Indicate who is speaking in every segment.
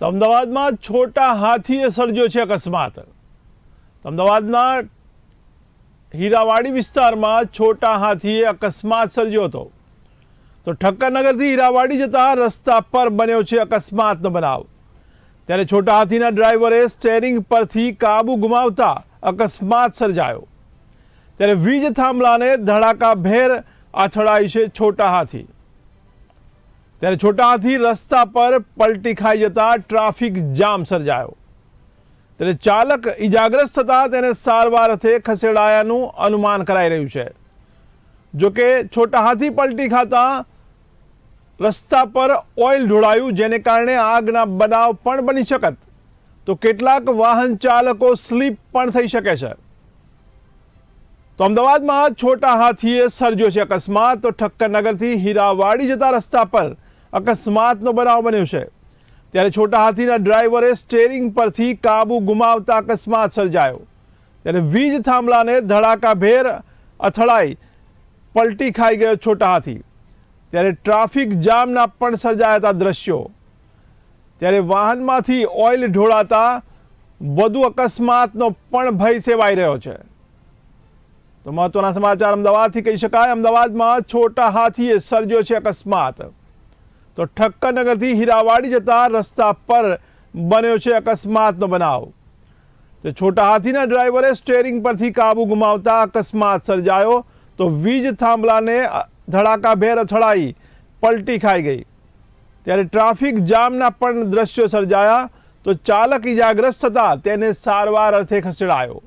Speaker 1: તો અમદાવાદમાં છોટા હાથીએ સર્જ્યો છે અકસ્માત. તો અમદાવાદના હીરાવાડી વિસ્તારમાં છોટા હાથીએ અકસ્માત સર્જ્યો હતો. તો ઠક્કરનગરથી હીરાવાડી જતા રસ્તા પર બન્યો છે અકસ્માતનો બનાવ. ત્યારે છોટા હાથીના ડ્રાઈવરે સ્ટેરિંગ પરથી કાબુ ગુમાવતા અકસ્માત સર્જાયો. ત્યારે વીજ થાંભલાને ધડાકાભેર અથડાય છે છોટા હાથી. ત્યારે છોટા હાથી રસ્તા પર પલટી ખાઈ જતા ટ્રાફિક જામ સર્જાયો. ત્યારે ચાલક ઇજાગ્રસ્ત થતા તેને સારવાર અર્થે ખસેડાયાનું અનુમાન કરાઈ રહ્યું છે. જોકે છોટા હાથી પલટી ખાતા રસ્તા પર ઓઇલ ઢોળાયું, જેને કારણે આગના બનાવ પણ બની શકત. તો કેટલાક વાહન ચાલકો સ્લીપ પણ થઈ શકે છે. તો અમદાવાદમાં છોટા હાથીએ સર્જ્યો છે અકસ્માત. તો ઠક્કરનગરથી હીરાવાડી જતા રસ્તા પર અકસ્માતનો બનાવ બન્યો છે. ત્યારે છોટા હાથીના ડ્રાઈવરે સ્ટેરિંગ પરથી કાબુ ગુમાવતા અકસ્માત સર્જાયો. ત્યારે વીજ થાંભલાને ધડાકાભેર અથડાઈ પલટી ખાઈ ગયો છોટા હાથી. ત્યારે ટ્રાફિક જામના પણ સર્જાયા હતા દ્રશ્યો. ત્યારે વાહનમાંથી ઓઇલ ઢોળાતા વધુ અકસ્માતનો પણ ભય સેવાઈ રહ્યો છે. તો મહત્વના સમાચાર અમદાવાદથી કહી શકાય. અમદાવાદમાં છોટા હાથીએ સર્જ્યો છે અકસ્માત. તો ઠક્કરનગરથી હીરાવાડી જતા રસ્તા પર બન્યો છે અકસ્માતનો બનાવ. તો છોટા હાથીના ડ્રાઈવરે સ્ટેરિંગ પરથી કાબુ ગુમાવતા અકસ્માત સર્જાયો તો વીજ થાંભલાને ધડાકાભેર અથડાઈ પલટી ખાઈ ગઈ. ત્યારે ટ્રાફિક જામના પણ દ્રશ્યો સર્જાયા તો ચાલક ઇજાગ્રસ્ત થતા તેને સારવાર અર્થે ખસેડાયો.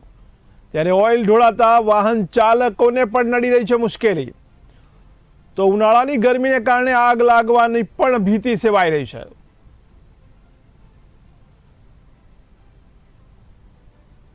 Speaker 1: ત્યારે ઓઇલ ઢોળાતા વાહન ચાલકોને પણ નડી રહી છે મુશ્કેલી. તો ઉનાળાની ગરમીને કારણે આગ લાગવાની પણ ભીતિ સેવાઈ રહી છે.